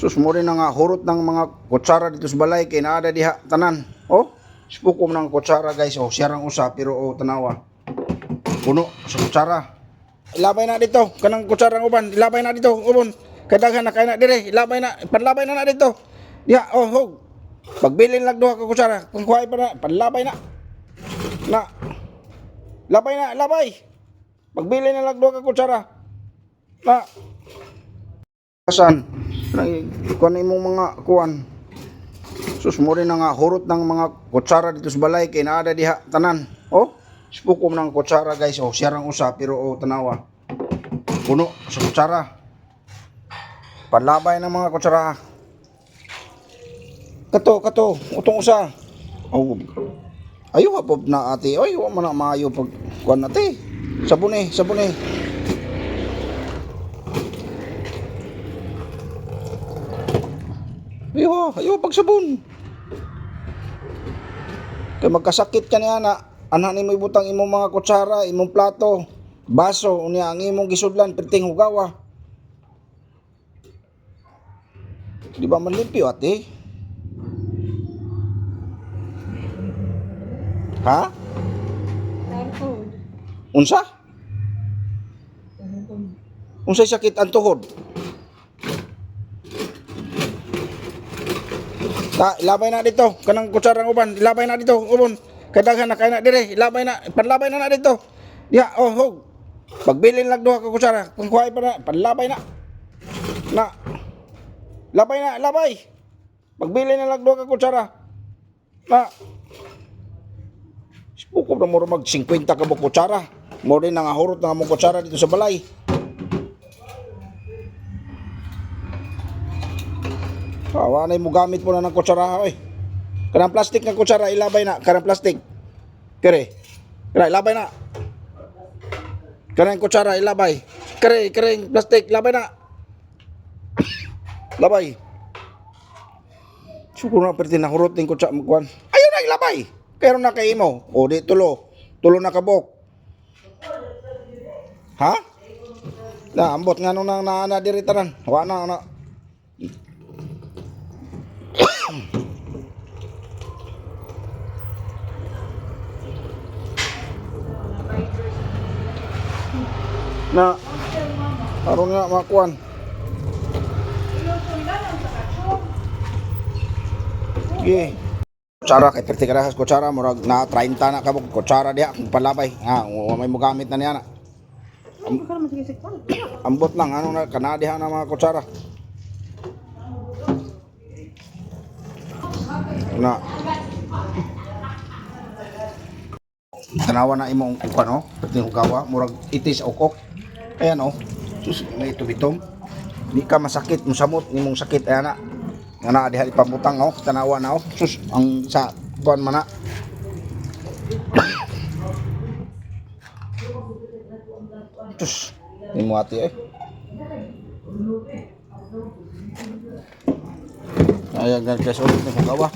Sus mo rin nga hurot ng mga kutsara dito sa balay kay naada diha tanan. Oh, spukom ng kutsara guys. Oh, siyarang usa pero oh tanawa. Puno sa kutsara. Ilabay na dito kanang kutsarang uban. Ilabay na dito ubon. Kadaghan na kay na dire. Ilabay na panlabay na na dito. Diha oh hog. Pagbilin lang duha ka kutsara. Kung kuhay pa na panlabay na. Na. Labay na, labay. Pagbilin na lang duha ka kutsara. Na. Kasan? Kuan imong mga kuan. Sus mo rin nga hurot ng mga kutsara dito sa balay kay naada diha tanan. Oh, spukom ng kutsara guys. Oh, siyarang usa pero oh tanawa. Puno sa kutsara. Panlabay ng mga kutsara. Kato, kato, utong usa. Oh, ayo ha pop na ate. Wa man na maayo pag kuan ate. Sabon eh, sabon eh. Ayo, ayo pagsabon. Kay magkasakit ka niya na anak ni mo ibutang imong mga kutsara, imong plato, baso, unya ang imong gisudlan perting hugawa. Di ba man limpyo ate? Ha? Unsa? Unsay sakit ang tuhod? Ta, ilabay na dito. Kanang kutsarang uban, ilabay na dito. Ubon. Kadaghan na kay na dire. Ilabay na, panlabay na na dito. Diha, oh, hog. Pagbilin lang duha ka kutsara. Kung kuhay pa na, panlabay na. Na. Labay na, labay. Pagbilin na lang duha ka kutsara. Na. Spuko na mo mag 50 ka mo kutsara. Mo rin nangahurot na mo kutsara dito sa balay. Awa na mo gamit mo na ng kutsara oy. Kanang plastic ng kutsara ilabay na, kanang plastic. Kere. Kere ilabay na. Kanang kutsara ilabay. Kere, kere plastic ilabay na. Labay. Siguro na perti na hurot ng kutsara kuan. Ayaw na ilabay. Pero na kay imo. O di tulo. Tulo na kabok. Ha? Na ambot nga nung na naana diri. Wa na na. Na aron nga makuan Sige. Kutsara kay perti kada sa kutsara murag na 30 na kabog kutsara diha kung palabay. Ha, may mo gamit na niya na. Ambot lang ano na kanadiha na mga kutsara. Na. Tanawa na imong kuan oh, perti hugawa murag itis ukok. Ayan oh. Sus, may tubitom. Di ka masakit, musamot imong sakit ayan na. Nga na diha ipamutang oh, tanawa na oh. Sus, ang sa kuan man na. Sus, imo ati eh. Ayan guys, ulit na hugawa.